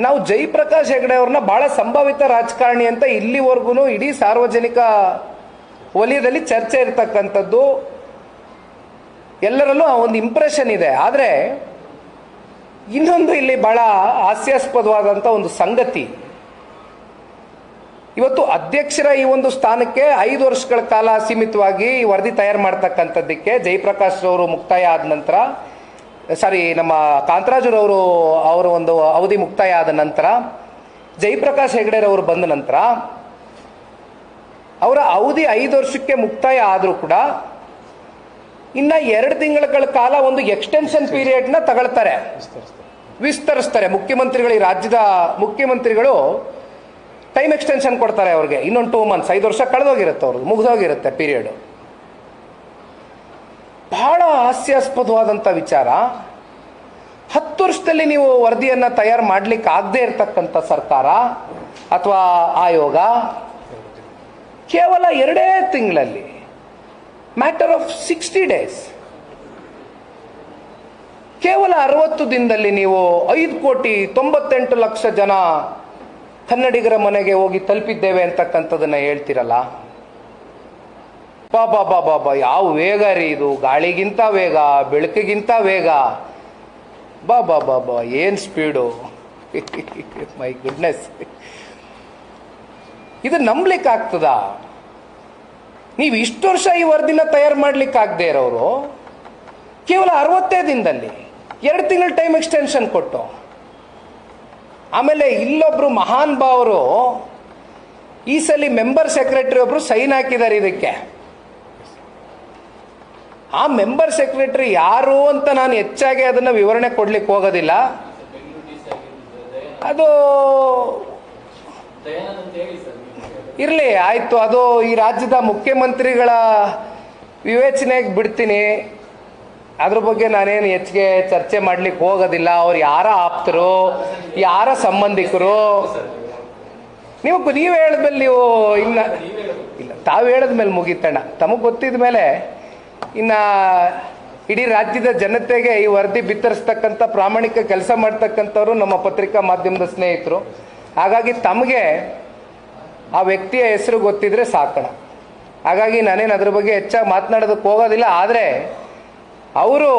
ನಾವು ಜಯಪ್ರಕಾಶ್ ಹೆಗಡೆ ಅವ್ರನ್ನ ಬಹಳ ಸಂಭಾವಿತ ರಾಜಕಾರಣಿ ಅಂತ ಇಲ್ಲಿವರೆಗೂ ಇಡೀ ಸಾರ್ವಜನಿಕ ವಲಯದಲ್ಲಿ ಚರ್ಚೆ ಇರತಕ್ಕಂಥದ್ದು. ಎಲ್ಲರಲ್ಲೂ ಒಂದು ಇಂಪ್ರೆಷನ್ ಇದೆ. ಆದರೆ ಇನ್ನೊಂದು ಇಲ್ಲಿ ಬಹಳ ಹಾಸ್ಯಾಸ್ಪದವಾದಂಥ ಒಂದು ಸಂಗತಿ. ಇವತ್ತು ಅಧ್ಯಕ್ಷರ ಈ ಒಂದು ಸ್ಥಾನಕ್ಕೆ ಐದು ವರ್ಷಗಳ ಕಾಲ ಸೀಮಿತವಾಗಿ ವರದಿ ತಯಾರು ಮಾಡ್ತಕ್ಕಂಥದ್ದಕ್ಕೆ ಜಯಪ್ರಕಾಶ್ ಅವರು ಮುಕ್ತಾಯ ಆದ ನಂತರ ಸಾರಿ, ನಮ್ಮ ಕಾಂತರಾಜುರವರು ಅವರ ಒಂದು ಅವಧಿ ಮುಕ್ತಾಯ ಆದ ನಂತರ, ಜಯಪ್ರಕಾಶ್ ಹೆಗಡೆರವರು ಬಂದ ನಂತರ, ಅವರ ಅವಧಿ ಐದು ವರ್ಷಕ್ಕೆ ಮುಕ್ತಾಯ ಆದರೂ ಕೂಡ ಇನ್ನ ಎರಡು ತಿಂಗಳ ಕಾಲ ಒಂದು ಎಕ್ಸ್ಟೆನ್ಷನ್ ಪೀರಿಯಡ್ನ ತಗೊಳ್ತಾರೆ. ವಿಸ್ತರಿಸ್ತಾರೆ. ಮುಖ್ಯಮಂತ್ರಿಗಳು ಈ ರಾಜ್ಯದ ಮುಖ್ಯಮಂತ್ರಿಗಳು ಟೈಮ್ ಎಕ್ಸ್ಟೆನ್ಷನ್ ಕೊಡ್ತಾರೆ ಅವ್ರಿಗೆ. ಇನ್ನೊಂದು ಟೂ ಮಂತ್ಸ್ ಐದು ವರ್ಷ ಕಳೆದೋಗಿರುತ್ತೆ ಅವ್ರದ್ದು, ಮುಗಿದೋಗಿರುತ್ತೆ ಪೀರಿಯಡ್ ಬಹಳ ಹಾಸ್ಯಾಸ್ಪದವಾದಂಥ ವಿಚಾರ. ಹತ್ತು ವರ್ಷದಲ್ಲಿ ನೀವು ವರದಿಯನ್ನು ತಯಾರು ಮಾಡ್ಲಿಕ್ಕೆ ಆಗದೆ ಇರತಕ್ಕಂಥ ಸರ್ಕಾರ ಅಥವಾ ಆಯೋಗ ಕೇವಲ ಎರಡೇ ತಿಂಗಳಲ್ಲಿ, ಮ್ಯಾಟರ್ ಆಫ್ ಸಿಕ್ಸ್ಟಿ ಡೇಸ್, ಕೇವಲ ಅರವತ್ತು ದಿನದಲ್ಲಿ ನೀವು ಐದು ಕೋಟಿ ತೊಂಬತ್ತೆಂಟು ಲಕ್ಷ ಜನ ಕನ್ನಡಿಗರ ಮನೆಗೆ ಹೋಗಿ ತಲುಪಿದ್ದೇವೆ ಅಂತಕ್ಕಂಥದ್ದನ್ನು ಹೇಳ್ತಿರಲ್ಲ? ಬಾಬಾ ಬಾ ಯಾವ ವೇಗ ರೀ ಇದು? ಗಾಳಿಗಿಂತ ವೇಗ, ಬೆಳಕಿಗಿಂತ ವೇಗ. ಬಾ ಬಾ ಬಾ ಬಾ ಏನು ಸ್ಪೀಡು ಮೈ ಗುಡ್ನೆಸ್ ಇದು ನಂಬ್ಲಿಕ್ಕೆ ಆಗ್ತದ ನೀವು ಇಷ್ಟು ವರ್ಷ ಈ ವರದಿನ ತಯಾರು ಮಾಡ್ಲಿಕ್ಕೆ ಆಗದೆ ಇರೋರು, ಕೇವಲ ಅರವತ್ತೇ ದಿನದಲ್ಲಿ, ಎರಡು ತಿಂಗಳ ಟೈಮ್ ಎಕ್ಸ್ಟೆನ್ಷನ್ ಕೊಟ್ಟು, ಆಮೇಲೆ ಇಲ್ಲೊಬ್ರು ಮಹಾನ್ ಭಾವರು ಈ ಸಲ ಮೆಂಬರ್ ಸೆಕ್ರೆಟರಿ ಒಬ್ರು ಸೈನ್ ಹಾಕಿದ್ದಾರೆ ಇದಕ್ಕೆ. ಆ ಮೆಂಬರ್ ಸೆಕ್ರೆಟರಿ ಯಾರು ಅಂತ ನಾನು ಹೆಚ್ಚಾಗಿ ಅದನ್ನ ವಿವರಣೆ ಕೊಡ್ಲಿಕ್ಕೆ ಹೋಗೋದಿಲ್ಲ. ಅದು ಇರಲಿ, ಆಯ್ತು. ಅದು ಈ ರಾಜ್ಯದ ಮುಖ್ಯಮಂತ್ರಿಗಳ ವಿವೇಚನೆಗೆ ಬಿಡ್ತೀನಿ. ಅದ್ರ ಬಗ್ಗೆ ನಾನೇನು ಹೆಚ್ಚಿಗೆ ಚರ್ಚೆ ಮಾಡ್ಲಿಕ್ಕೆ ಹೋಗೋದಿಲ್ಲ. ಅವ್ರು ಯಾರ ಆಪ್ತರು, ಯಾರ ಸಂಬಂಧಿಕರು? ನೀವು ನೀವು ಹೇಳಿದ್ಮೇಲೆ ನೀವು ಇಲ್ಲ ಇಲ್ಲ, ತಾವು ಹೇಳಿದ್ಮೇಲೆ ಮುಗೀತಣ್ಣ. ತಮಗೆ ಗೊತ್ತಿದ ಮೇಲೆ ಇನ್ನ ಇಡೀ ರಾಜ್ಯದ ಜನತೆಗೆ ಈ ವರದಿ ಬಿತ್ತರಿಸ್ತಕ್ಕಂಥ ಪ್ರಾಮಾಣಿಕ ಕೆಲಸ ಮಾಡ್ತಕ್ಕಂಥವ್ರು ನಮ್ಮ ಪತ್ರಿಕಾ ಮಾಧ್ಯಮದ ಸ್ನೇಹಿತರು. ಹಾಗಾಗಿ ತಮಗೆ ಆ ವ್ಯಕ್ತಿಯ ಹೆಸರು ಗೊತ್ತಿದ್ರೆ ಸಾಕಣ. ಹಾಗಾಗಿ ನಾನೇನು ಅದ್ರ ಬಗ್ಗೆ ಹೆಚ್ಚಾಗಿ ಮಾತನಾಡೋದಕ್ಕೆ ಹೋಗೋದಿಲ್ಲ, ಆದರೆ ಅವರು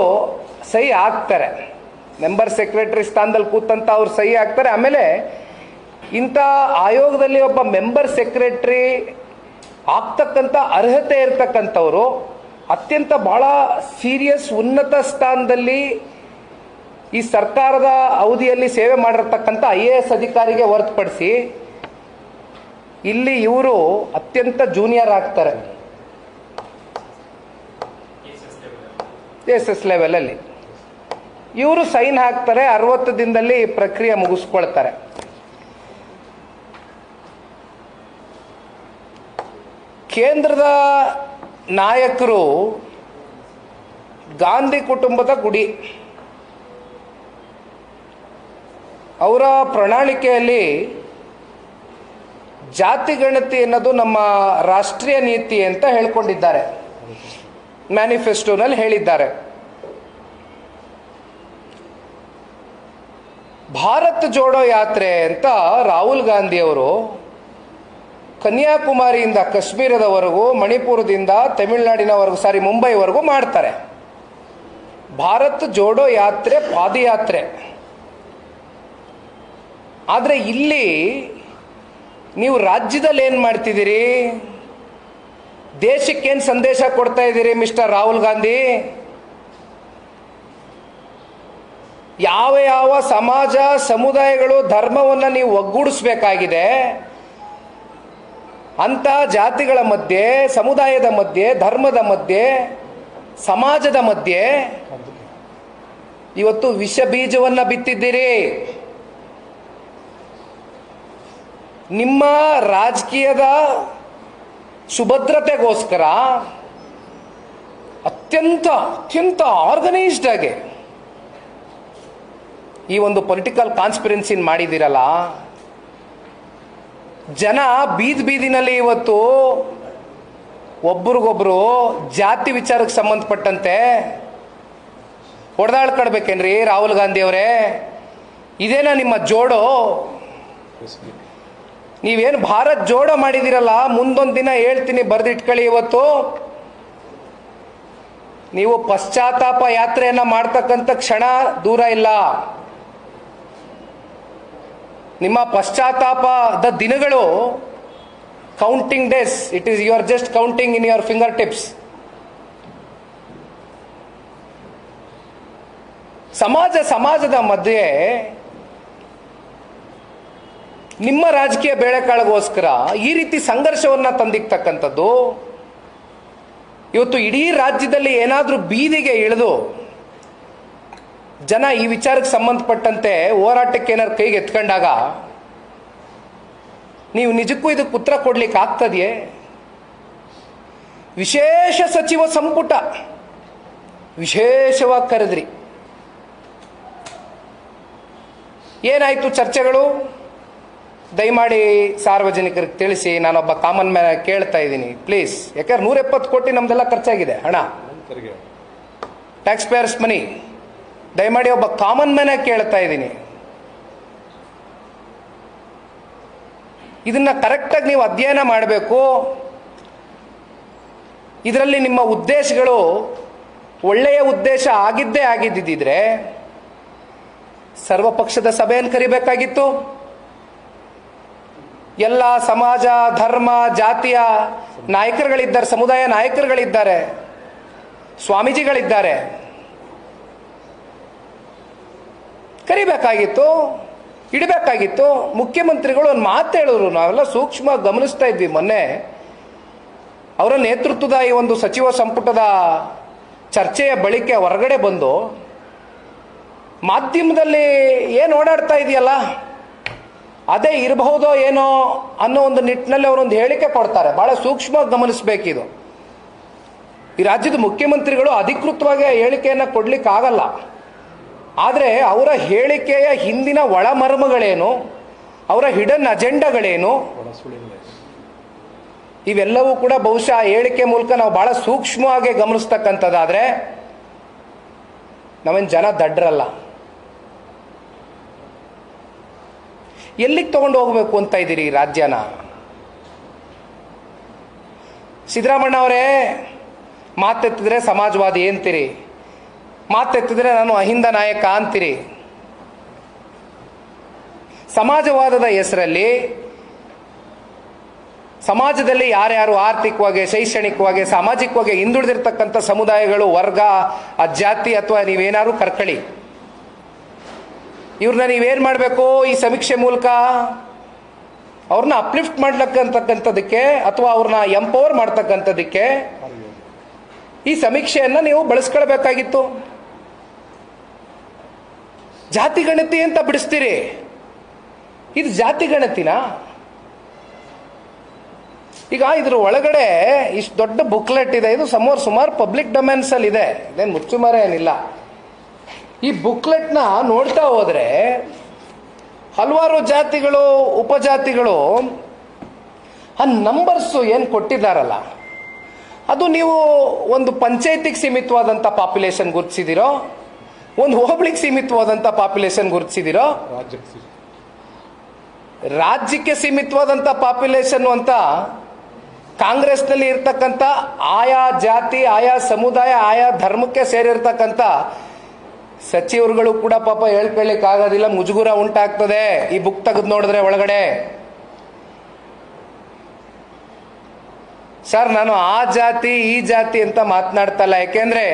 ಸಹಿ ಹಾಕ್ತಾರೆ. ಮೆಂಬರ್ ಸೆಕ್ರೆಟರಿ ಸ್ಥಾನದಲ್ಲಿ ಕೂತಂತ ಅವ್ರು ಸಹಿ ಹಾಕ್ತಾರೆ. ಆಮೇಲೆ ಇಂಥ ಆಯೋಗದಲ್ಲಿ ಒಬ್ಬ ಮೆಂಬರ್ ಸೆಕ್ರೆಟರಿ ಆಗ್ತಕ್ಕಂಥ ಅರ್ಹತೆ ಇರ್ತಕ್ಕಂಥವ್ರು ಅತ್ಯಂತ ಬಹಳ ಸೀರಿಯಸ್ ಉನ್ನತ ಸ್ಥಾನದಲ್ಲಿ ಈ ಸರ್ಕಾರದ ಅವಧಿಯಲ್ಲಿ ಸೇವೆ ಮಾಡಿರ್ತಕ್ಕಂಥ ಐ ಎ ಎಸ್ ಅಧಿಕಾರಿಗೆ ಹೊರತುಪಡಿಸಿ ಇಲ್ಲಿ ಇವರು ಅತ್ಯಂತ ಜೂನಿಯರ್ ಆಗ್ತಾರೆ. ಎಸ್ ಎಸ್ ಲೆವೆಲಲ್ಲಿ ಇವರು ಸೈನ್ ಹಾಕ್ತಾರೆ, ಅರವತ್ತು ದಿನದಲ್ಲಿ ಪ್ರಕ್ರಿಯೆ ಮುಗಿಸ್ಕೊಳ್ತಾರೆ. ಕೇಂದ್ರದ ನಾಯಕರು ಗಾಂಧಿ ಕುಟುಂಬದ ಗುಡಿ. ಅವರ ಪ್ರಣಾಳಿಕೆಯಲ್ಲಿ ಜಾತಿ ಗಣತಿ ಅನ್ನೋದು ನಮ್ಮ ರಾಷ್ಟ್ರೀಯ ನೀತಿ ಅಂತ ಹೇಳ್ಕೊಂಡಿದ್ದಾರೆ. ಮ್ಯಾನಿಫೆಸ್ಟೋನಲ್ಲಿ ಹೇಳಿದ್ದಾರೆ. ಭಾರತ್ ಜೋಡೋ ಯಾತ್ರೆ ಅಂತ ರಾಹುಲ್ ಗಾಂಧಿ ಅವರು ಕನ್ಯಾಕುಮಾರಿಯಿಂದ ಕಾಶ್ಮೀರದವರೆಗೂ, ಮಣಿಪುರದಿಂದ ತಮಿಳುನಾಡಿನವರೆಗೂ, ಸಾರಿ ಮುಂಬೈವರೆಗೂ ಮಾಡ್ತಾರೆ. ಭಾರತ್ ಜೋಡೋ ಯಾತ್ರೆ ಪಾದಯಾತ್ರೆ. ಆದರೆ ಇಲ್ಲಿ ನೀವು ರಾಜ್ಯದಲ್ಲಿ ಏನು ಮಾಡ್ತಿದ್ದೀರಿ? ದೇಶಕ್ಕೇನು ಸಂದೇಶ ಕೊಡ್ತಾ ಇದ್ದೀರಿ ಮಿಸ್ಟರ್ ರಾಹುಲ್ ಗಾಂಧಿ? ಯಾವ ಯಾವ ಸಮಾಜ, ಸಮುದಾಯಗಳು ಧರ್ಮವನ್ನು ನೀವು ಒಗ್ಗೂಡಿಸ್ಬೇಕಾಗಿದೆ? ಅಂತ ಜಾತಿಗಳ ಮಧ್ಯೆ, ಸಮುದಾಯದ ಮಧ್ಯೆ, ಧರ್ಮದ ಮಧ್ಯೆ, ಸಮಾಜದ ಮಧ್ಯೆ ಇವತ್ತು ವಿಷ ಬೀಜವನ್ನ ಬಿತ್ತಿದ್ದೀರಿ. ನಿಮ್ಮ ರಾಜಕೀಯದ ಸುಭದ್ರತೆಗೋಸ್ಕರ ಅತ್ಯಂತ ಅತ್ಯಂತ ಆರ್ಗನೈಸ್ಡ್ ಆಗಿ ಈ ಒಂದು ಪೊಲಿಟಿಕಲ್ ಕಾನ್ಸ್ಪಿರೆನ್ಸಿನ ಮಾಡಿದ್ದೀರಲ್ಲ ಜನ ಬೀದಿ ಬೀದಿನಲ್ಲಿ ಇವತ್ತು ಒಬ್ರಿಗೊಬ್ರು ಜಾತಿ ವಿಚಾರಕ್ಕೆ ಸಂಬಂಧಪಟ್ಟಂತೆ ಹೊಡೆದಾಳ್ಕೊಡ್ಬೇಕೇನ್ರಿ ರಾಹುಲ್ ಗಾಂಧಿ ಅವರೇ? ಇದೇನಾ ನಿಮ್ಮ ಜೋಡೋ? ನೀವೇನು ಭಾರತ್ ಜೋಡೋ ಮಾಡಿದಿರಲ್ಲ ಮುಂದೊಂದು ದಿನ ಹೇಳ್ತೀನಿ, ಬರೆದಿಟ್ಕೊಳ್ಳಿ ಇವತ್ತು. ನೀವು ಪಶ್ಚಾತ್ತಾಪ ಯಾತ್ರೆಯನ್ನು ಮಾಡ್ತಕ್ಕಂಥ ಕ್ಷಣ ದೂರ ಇಲ್ಲ. ನಿಮ್ಮ ಪಶ್ಚಾತ್ತಾಪದ ದಿನಗಳು counting days it is you are just counting in your finger tips ಸಮಾಜ ಸಮಾಜದ ಮಧ್ಯೆ ನಿಮ್ಮ ರಾಜಕೀಯ ಬೇಳೆಕಾಳಗೋಸ್ಕರ ಈ ರೀತಿ ಸಂಘರ್ಷವನ್ನ ತಂದಿಕ್ತಕ್ಕಂಥದ್ದು ಇವತ್ತು ಇಡೀ ರಾಜ್ಯದಲ್ಲಿ ಏನಾದರೂ ಬೀದಿಗೆ ಇಳಿದು ಜನ ಈ ವಿಚಾರಕ್ಕೆ ಸಂಬಂಧಪಟ್ಟಂತೆ ಹೋರಾಟಕ್ಕೆ ಏನಾದ್ರು ಕೈಗೆ ಎತ್ಕೊಂಡಾಗ ನೀವು ನಿಜಕ್ಕೂ ಇದಕ್ಕೆ ಉತ್ತರ ಕೊಡ್ಲಿಕ್ಕೆ ಆಗ್ತದೆಯೇ? ವಿಶೇಷ ಸಚಿವ ಸಂಪುಟ. ವಿಶೇಷವಾಗಿ ಕರೆದ್ರಿ. ಏನಾಯ್ತು ಚರ್ಚೆಗಳು? ದಯಮಾಡಿ ಸಾರ್ವಜನಿಕರಿಗೆ ತಿಳಿಸಿ ನಾನೊಬ್ಬ ಕಾಮನ್ ಮ್ಯಾನ್ ಕೇಳ್ತಾ ಇದ್ದೀನಿ. ಪ್ಲೀಸ್ ಯಾಕಂದ್ರೆ ನೂರ ಎಪ್ಪತ್ತು ಕೋಟಿ ನಮ್ದೆಲ್ಲ ಖರ್ಚಾಗಿದೆ. ಹಣ ಟ್ಯಾಕ್ಸ್ ಪೇಯರ್ಸ್ ಮನಿ ದಯಮಾಡಿ ಒಬ್ಬ ಕಾಮನ್ ಮ್ಯಾನ್ ಕೇಳ್ತಾ ಇದ್ದೀನಿ. ಇದನ್ನ ಕರೆಕ್ಟಾಗಿ ನೀವು ಅಧ್ಯಯನ ಮಾಡಬೇಕು. ಇದರಲ್ಲಿ ನಿಮ್ಮ ಉದ್ದೇಶಗಳು ಒಳ್ಳೆಯ ಉದ್ದೇಶ ಆಗಿದ್ದೇ ಆಗಿದ್ದಿದ್ರೆ ಸರ್ವಪಕ್ಷದ ಸಭೆಯನ್ನು ಕರಿಬೇಕಾಗಿತ್ತು. ಎಲ್ಲ ಸಮಾಜ, ಧರ್ಮ, ಜಾತಿಯ ನಾಯಕರುಗಳಿದ್ದಾರೆ, ಸಮುದಾಯ ನಾಯಕರುಗಳಿದ್ದಾರೆ, ಸ್ವಾಮೀಜಿಗಳಿದ್ದಾರೆ. ಕರಿಬೇಕಾಗಿತ್ತು, ಇಡಬೇಕಾಗಿತ್ತು. ಮುಖ್ಯಮಂತ್ರಿಗಳು ಒಂದು ಮಾತು ಹೇಳಿದ್ರು. ನಾವೆಲ್ಲ ಸೂಕ್ಷ್ಮ ಗಮನಿಸ್ತಾ ಇದ್ವಿ ಮೊನ್ನೆ. ಅವರ ನೇತೃತ್ವದ ಈ ಒಂದು ಸಚಿವ ಸಂಪುಟದ ಚರ್ಚೆಯ ಬಳಿಕೆ ಹೊರಗಡೆ ಬಂದು, ಮಾಧ್ಯಮದಲ್ಲಿ ಏನು ಓಡಾಡ್ತಾ ಇದೆಯಲ್ಲ, ಅದೇ ಇರಬಹುದೋ ಏನೋ ಅನ್ನೋ ಒಂದು ನಿಟ್ಟಿನಲ್ಲಿ ಅವರೊಂದು ಹೇಳಿಕೆ ಕೊಡ್ತಾರೆ. ಬಹಳ ಸೂಕ್ಷ್ಮ ಗಮನಿಸಬೇಕಿದು. ಈ ರಾಜ್ಯದ ಮುಖ್ಯಮಂತ್ರಿಗಳು ಅಧಿಕೃತವಾಗಿ ಹೇಳಿಕೆಯನ್ನು ಕೊಡ್ಲಿಕ್ಕೆ ಆಗಲ್ಲ ಆದರೆ ಅವರ ಹೇಳಿಕೆಯ ಹಿಂದಿನ ಒಳಮರ್ಮಗಳೇನು? ಅವರ ಹಿಡನ್ ಅಜೆಂಡಾಗಳೇನು? ಇವೆಲ್ಲವೂ ಕೂಡ ಬಹುಶಃ ಹೇಳಿಕೆ ಮೂಲಕ ನಾವು ಬಹಳ ಸೂಕ್ಷ್ಮವಾಗಿ ಗಮನಿಸ್ತಕ್ಕಂಥದ್ದಾದರೆ, ನಾವೇನು ಜನ ದಡ್ರಲ್ಲ. ಎಲ್ಲಿಗೆ ತಗೊಂಡು ಹೋಗಬೇಕು ಅಂತ ಇದ್ದೀರಿ ರಾಜ್ಯನ? ಸಿದ್ದರಾಮಣ್ಣ ಅವರೇ, ಮಾತೆತ್ತಿದ್ರೆ ಸಮಾಜವಾದಿ ಅಂತೀರಿ ಮಾತೆತ್ತಿದ್ರೆ ನಾನು ಅಹಿಂದ ನಾಯಕ ಅಂತೀರಿ. ಸಮಾಜವಾದದ ಹೆಸರಲ್ಲಿ ಸಮಾಜದಲ್ಲಿ ಯಾರ್ಯಾರು ಆರ್ಥಿಕವಾಗಿ, ಶೈಕ್ಷಣಿಕವಾಗಿ, ಸಾಮಾಜಿಕವಾಗಿ ಹಿಂದುಳಿದಿರ್ತಕ್ಕಂಥ ಸಮುದಾಯಗಳು, ವರ್ಗ ಆ ಜಾತಿ ಅಥವಾ ನೀವೇನಾದ್ರು ಕರ್ಕಳಿ. ಇವ್ರನ್ನ ನೀವೇನು ಮಾಡಬೇಕು ಈ ಸಮೀಕ್ಷೆ ಮೂಲಕ? ಅವ್ರನ್ನ ಅಪ್ಲಿಫ್ಟ್ ಮಾಡ್ಲಕ್ಕಂತಕ್ಕಂಥದ್ದಕ್ಕೆ ಅಥವಾ ಅವ್ರನ್ನ ಎಂಪವರ್ ಮಾಡ್ತಕ್ಕಂಥದಕ್ಕೆ ಈ ಸಮೀಕ್ಷೆಯನ್ನು ನೀವು ಬಳಸ್ಕೊಳ್ಬೇಕಾಗಿತ್ತು. ಜಾತಿ ಗಣತಿ ಅಂತ ಬಿಡಿಸ್ತೀರಿ. ಇದು ಜಾತಿ ಗಣತಿನಾ? ಈಗ ಇದ್ರ ಒಳಗಡೆ ಇಷ್ಟು ದೊಡ್ಡ ಬುಕ್ಲೆಟ್ ಇದೆ. ಇದು ಸಮೋರ್ ಸುಮಾರು ಪಬ್ಲಿಕ್ ಡೊಮೆನ್ಸ್ ಅಲ್ಲಿ ಇದೆ. ಇದೇನು ಮುಚ್ಚುಮರ ಏನಿಲ್ಲ. ಈ ಬುಕ್ಲೆಟ್ನ ನೋಡ್ತಾ ಹೋದ್ರೆ ಹಲವಾರು ಜಾತಿಗಳು, ಉಪಜಾತಿಗಳು, ಆ ನಂಬರ್ಸು ಏನು ಕೊಟ್ಟಿದ್ದಾರಲ್ಲ, ಅದು ನೀವು ಒಂದು ಪಂಚಾಯತಿಗೆ ಸೀಮಿತವಾದಂಥ ಪಾಪ್ಯುಲೇಷನ್ ಗುರುತಿಸಿದಿರೋ ಒಂದು ಹೋಬಳಿಗೆ ಸೀಮಿತವಾದಂಥ ಪಾಪ್ಯುಲೇಷನ್ ಗುರುತಿಸಿದಿರೋ? ರಾಜ್ಯಕ್ಕೆ ಸೀಮಿತವಾದಂಥ ಪಾಪ್ಯುಲೇಷನ್ ಅಂತ ಕಾಂಗ್ರೆಸ್ನಲ್ಲಿ ಇರ್ತಕ್ಕಂಥ ಆಯಾ ಜಾತಿ ಆಯಾ ಸಮುದಾಯ ಆಯಾ ಧರ್ಮಕ್ಕೆ ಸೇರಿರ್ತಕ್ಕಂಥ ಸಚಿವರುಗಳು ಕೂಡ ಪಾಪ ಹೇಳ್ಕೊಳ್ಳಿಕ್ ಆಗೋದಿಲ್ಲ ಮುಜುಗುರ ಉಂಟಾಗ್ತದೆ ಈ ಬುಕ್ ತೆಗೆದು ನೋಡಿದ್ರೆ ಒಳಗಡೆ. ಸರ್ ನಾನು ಆ ಜಾತಿ ಈ ಜಾತಿ ಅಂತ ಮಾತನಾಡ್ತಲ್ಲ ಯಾಕೆಂದ್ರೆ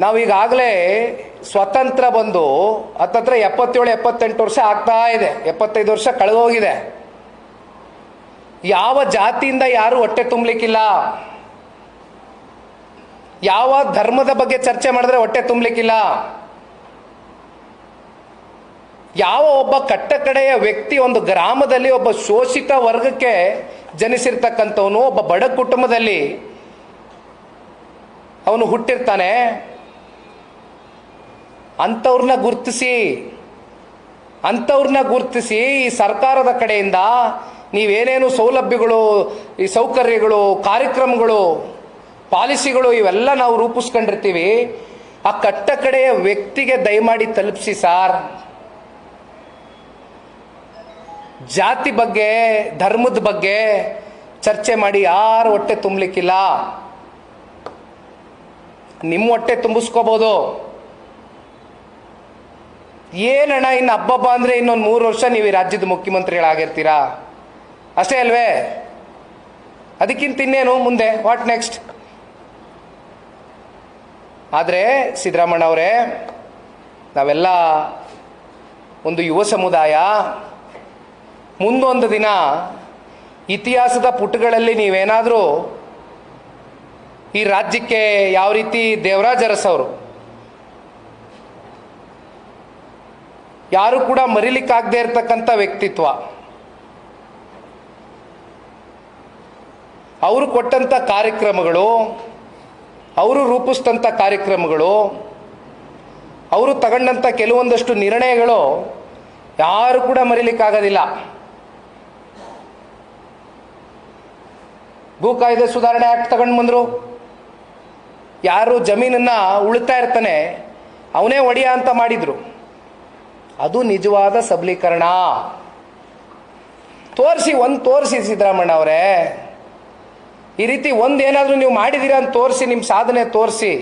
ನಾವೀಗಾಗಲೇ ಸ್ವತಂತ್ರ ಬಂದು ಹತ್ತತ್ರ ಎಪ್ಪತ್ತೇಳು, ಎಪ್ಪತ್ತೆಂಟು ವರ್ಷ ಆಗ್ತಾ ಇದೆ. ಎಪ್ಪತ್ತೈದು ವರ್ಷ ಕಳೆದೋಗಿದೆ. ಯಾವ ಜಾತಿಯಿಂದ ಯಾರು ಹೊಟ್ಟೆ ತುಂಬಲಿಕ್ಕಿಲ್ಲ? ಯಾವ ಧರ್ಮದ ಬಗ್ಗೆ ಚರ್ಚೆ ಮಾಡಿದ್ರೆ ಹೊಟ್ಟೆ ತುಂಬಲಿಕ್ಕಿಲ್ಲ? ಯಾವ ಒಬ್ಬ ಕಟ್ಟ ಕಡೆಯ ವ್ಯಕ್ತಿ ಒಂದು ಗ್ರಾಮದಲ್ಲಿ ಒಬ್ಬ ಶೋಷಿತ ವರ್ಗಕ್ಕೆ ಜನಿಸಿರ್ತಕ್ಕಂಥವನು, ಒಬ್ಬ ಬಡ ಕುಟುಂಬದಲ್ಲಿ ಅವನು ಹುಟ್ಟಿರ್ತಾನೆ. ಅಂಥವ್ರನ್ನ ಗುರುತಿಸಿ ಅಂಥವ್ರನ್ನ ಗುರುತಿಸಿ ಈ ಸರ್ಕಾರದ ಕಡೆಯಿಂದ ನೀವೇನೇನು ಸೌಲಭ್ಯಗಳು, ಈ ಸೌಕರ್ಯಗಳು, ಕಾರ್ಯಕ್ರಮಗಳು, ಪಾಲಿಸಿಗಳು ಇವೆಲ್ಲ ನಾವು ರೂಪಿಸ್ಕೊಂಡಿರ್ತೀವಿ, ಆ ಕಟ್ಟ ಕಡೆಯ ವ್ಯಕ್ತಿಗೆ ದಯಮಾಡಿ ತಲುಪಿಸಿ ಸಾರ್. ಜಾತಿ ಬಗ್ಗೆ, ಧರ್ಮದ ಬಗ್ಗೆ ಚರ್ಚೆ ಮಾಡಿ ಯಾರು ಹೊಟ್ಟೆ ತುಂಬಲಿಕ್ಕಿಲ್ಲ. ನಿಮ್ಮ ಹೊಟ್ಟೆ ತುಂಬಿಸ್ಕೋಬೋದು. ಏನಣ್ಣ, ಇನ್ನು ಹಬ್ಬಬ್ಬ ಅಂದರೆ ಇನ್ನೊಂದು ಮೂರು ವರ್ಷ ನೀವು ಈ ರಾಜ್ಯದ ಮುಖ್ಯಮಂತ್ರಿಗಳಾಗಿರ್ತೀರಾ? ಅಷ್ಟೇ ಅಲ್ವೇ? ಅದಕ್ಕಿಂತ ಇನ್ನೇನು ಮುಂದೆ? ವಾಟ್ ನೆಕ್ಸ್ಟ್ ಆದರೆ ಸಿದ್ದರಾಮಣ್ಣ ಅವರೇ, ನಾವೆಲ್ಲ ಒಂದು ಯುವ ಸಮುದಾಯ. ಮುಂದೊಂದು ದಿನ ಇತಿಹಾಸದ ಪುಟಗಳಲ್ಲಿ ನೀವೇನಾದರೂ ಈ ರಾಜ್ಯಕ್ಕೆ ಯಾವ ರೀತಿ ದೇವರಾಜ ಅರಸ್ ಅವರು ಯಾರು ಕೂಡ ಮರಿಲಿಕ್ಕಾಗದೇ ಇರತಕ್ಕಂಥ ವ್ಯಕ್ತಿತ್ವ. ಅವರು ಕೊಟ್ಟಂಥ ಕಾರ್ಯಕ್ರಮಗಳು, ಅವರು ರೂಪಿಸಿದಂಥ ಕಾರ್ಯಕ್ರಮಗಳು, ಅವರು ತಗೊಂಡಂಥ ಕೆಲವೊಂದಷ್ಟು ನಿರ್ಣಯಗಳು ಯಾರು ಕೂಡ ಮರಿಲಿಕ್ಕಾಗೋದಿಲ್ಲ. ಭೂ ಕಾಯ್ದೆ ಸುಧಾರಣೆ ಆಕ್ಟ್ ತಗೊಂಡು ಬಂದರು. ಯಾರು ಜಮೀನನ್ನು ಉಳಿತಾ ಇರ್ತಾನೆ, ಅವನೇ ಒಡೆಯ ಅಂತ ಮಾಡಿದ್ರು. ಅದು ನಿಜವಾದ ಸಬಲೀಕರಣ. ತೋರಿಸಿ, ಒಂದು ತೋರಿಸಿ ಸಿದ್ದರಾಮಣ್ಣ ಅವರೇ. ಈ ರೀತಿ ಒಂದೇನಾದರೂ ನೀವು ಮಾಡಿದ್ದೀರಾ ಅಂತ ತೋರಿಸಿ ನಿಮ್ಮ ಸಾಧನೆ ತೋರಿಸಿ.